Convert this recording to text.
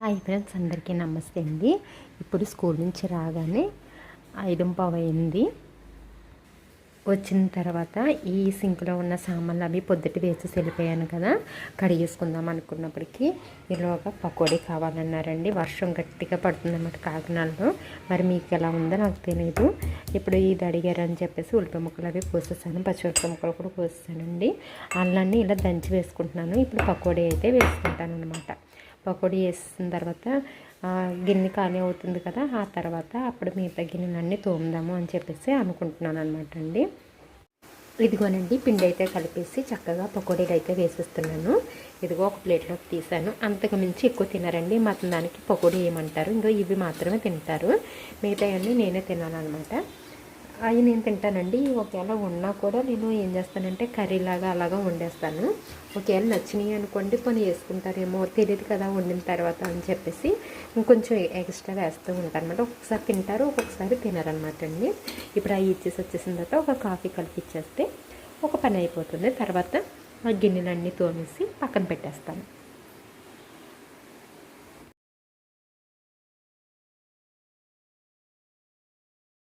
Hi friends అందరికీ నమస్తే అండి. ఇప్పుడు స్కూల్ నుంచి రాగానే ఐదు పావు అయింది. వచ్చిన తర్వాత ఈ సింక్లో ఉన్న సామాన్లు అవి పొద్దుటి వేసి వెళ్ళిపోయాను కదా కడిగేసుకుందాం అనుకున్నప్పటికీ ఈలోగా పకోడీ కావాలన్నారండి. వర్షం గట్టిగా పడుతుందన్నమాట కాకినాడలో. మరి మీకు ఎలా ఉందో నాకు తెలియదు ఇప్పుడు ఇది అడిగారని చెప్పేసి ఉల్లిపాయ ముక్కలు అవి కోసేసాను పచ్చిమిరపకాయ ముక్కలు కూడా కోసేసానండి అల్లాన్ని ఇలా దంచి వేసుకుంటున్నాను. ఇప్పుడు పకోడీ అయితే వేసుకుంటాను అనమాట పకోడీ వేసిన తర్వాత గిన్నె ఖాళీ అవుతుంది కదా ఆ తర్వాత అప్పుడు మిగతా గిన్నెలన్నీ తోముదాము అని చెప్పేసి అనుకుంటున్నాను అనమాట అండి. ఇదిగోనండి పిండి అయితే కలిపేసి చక్కగా పకోడీలు అయితే వేసేస్తున్నాను. ఇదిగో ఒక ప్లేట్లోకి తీసాను. అంతకు మించి ఎక్కువ తినరండి. మా దానికి పకోడీ ఏమంటారు? ఇంకా ఇవి మాత్రమే తింటారు. మిగతాయన్నీ నేనే తినాలన్నమాట. అవి నేను తింటానండి. ఒకవేళ ఉన్నా కూడా నేను ఏం చేస్తానంటే కర్రీలాగా అలాగా వండేస్తాను. ఒకవేళ నచ్చినాయి అనుకోండి పని వేసుకుంటారేమో తెలియదు కదా వండిన తర్వాత అని చెప్పేసి ఇంకొంచెం ఎక్స్ట్రా వేస్తూ ఉంటాను అనమాట ఒక్కొక్కసారి తింటారు ఒక్కొక్కసారి తినరనమాట అండి. ఇప్పుడు అవి ఇచ్చేసి వచ్చేసిన తర్వాత ఒక కాఫీ కలిపి ఇచ్చేస్తే ఒక పని అయిపోతుంది. తర్వాత ఆ గిన్నెలన్నీ తోమేసి పక్కన పెట్టేస్తాను.